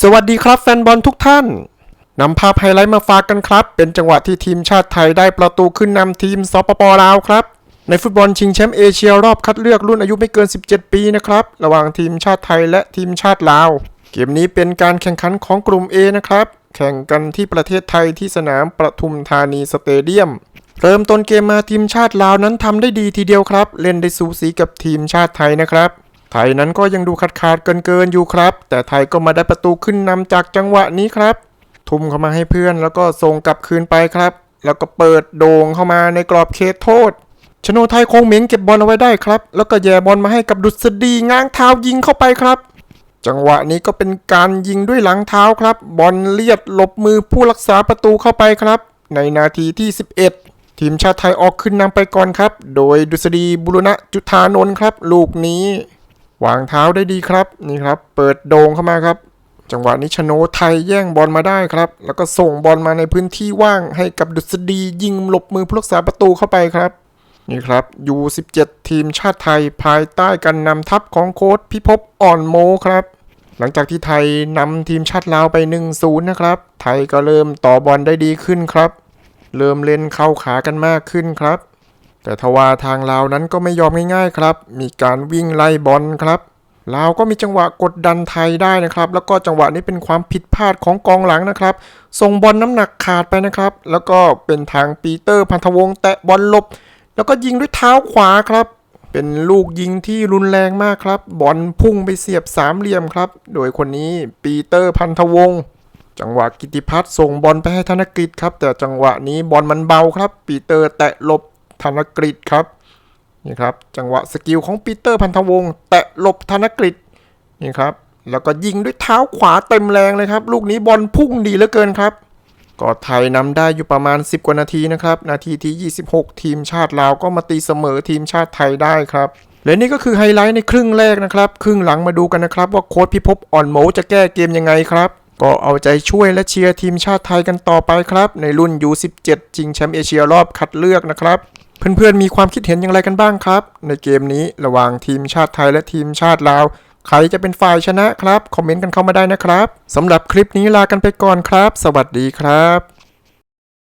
สวัสดีครับแฟนบอลทุกท่าน นำภาพไฮไลท์มาฝากกันครับ เป็นจังหวะที่ทีมชาติไทยได้ประตูขึ้นนำทีมสปปลาวครับ ในฟุตบอลชิงแชมป์เอเชียรอบคัดเลือกรุ่นอายุไม่เกิน 17 ปีนะครับ ระหว่างทีมชาติไทยและทีมชาติลาว เกมนี้เป็นการแข่งขันของกลุ่ม A นะครับ แข่งกันที่ประเทศไทยที่สนามประทุมธานีสเตเดียม เริ่มต้นเกมมาทีมชาติลาวนั้นทำได้ดีทีเดียวครับ เล่นได้สูสีกับทีมชาติไทยนะครับ ไทยนั้นก็ยังดูขาดขาดๆเกินเกินๆอยู่ครับ แต่ไทยก็มาได้ประตูขึ้นนำจากจังหวะนี้ครับ ทุ่มเข้ามาให้เพื่อนแล้วก็ส่งกลับคืนไปครับ แล้วก็เปิดโด่งเข้ามาในกรอบเขตโทษชโนไทยคงเหม็งเก็บบอลเอาไว้ได้ครับ แล้วก็แย่บอลมาให้กับดุษฎีง้างเท้ายิงเข้าไปครับ จังหวะนี้ก็เป็นการยิงด้วยหลังเท้าครับ บอลเลียดหลบมือผู้รักษาประตูเข้าไปครับ ในนาทีที่ 11 ทีมชาติไทยออกขึ้นนำไปก่อนครับ โดยดุษฎีบุรณะจุธานนท์ครับ ลูกนี้ วางเท้าได้ดีครับนี่ครับ เปิดโด่งเข้ามาครับ จังหวะนี้ชโนไทยแย่งบอลมาได้ครับ แล้วก็ส่งบอลมาในพื้นที่ว่างให้กับดุษฎียิงหลบมือผู้รักษาประตูเข้าไปครับนี่ครับ U17 ทีมชาติไทยภายใต้การนำทัพของโค้ชพิภพอ่อนโมครับ หลังจากที่ไทยนำทีมชาติลาวไป 1-0 นะครับ ไทยก็เริ่มต่อบอลได้ดีขึ้นครับ เริ่มเล่นเข้าขากันมากขึ้นครับ แต่ทว่าทางลาวนั้นก็ไม่ยอมง่ายๆครับ มีการวิ่งไล่บอลครับลาวก็มีจังหวะกดดันไทยได้นะครับ แล้วก็จังหวะนี้เป็นความผิดพลาดของกองหลังนะครับ ส่งบอลน้ำหนักขาดไปนะครับ แล้วก็เป็นทางปีเตอร์พันธวงศ์แตะบอลลบ แล้วก็ยิงด้วยเท้าขวาครับ เป็นลูกยิงที่รุนแรงมากครับ บอลพุ่งไปเสียบสามเหลี่ยมครับ โดยคนนี้ปีเตอร์พันธวงศ์จังหวะกิติพัฒน์ส่งบอลไปให้ธนกฤษครับ แต่จังหวะนี้บอลมันเบาครับ ปีเตอร์แตะหลบ ธนกฤษครับนี่ครับจังหวะสกิลของปีเตอร์พันธวงศ์แตะหลบธนกฤษนี่ครับแล้วก็ยิงด้วยเท้าขวาเต็มแรงเลยครับ ลูกนี้บอลพุ่งดีเหลือเกินครับก็ไทยนำได้อยู่ประมาณ 10 กว่านาทีนะครับ นาทีที่ 26 ทีมชาติลาวก็มาตีเสมอทีมชาติไทยได้ครับและนี่ก็คือไฮไลท์ในครึ่งแรกนะครับ ครึ่งหลังมาดูกันนะครับ ว่าโค้ชพิภพอ่อนโหมจะแก้เกมยังไงครับ ก็เอาใจช่วยและเชียร์ทีมชาติไทยกันต่อไปครับ ในรุ่น U17 ชิงแชมป์เอเชียรอบคัดเลือกนะครับ เพื่อนๆมีความคิดเห็นอย่างไรกันบ้างครับ ในเกมนี้ระหว่างทีมชาติไทยและทีมชาติลาว ใครจะเป็นฝ่ายชนะครับ คอมเมนต์กันเข้ามาได้นะครับสำหรับคลิปนี้ลากันไปก่อนครับ สวัสดีครับ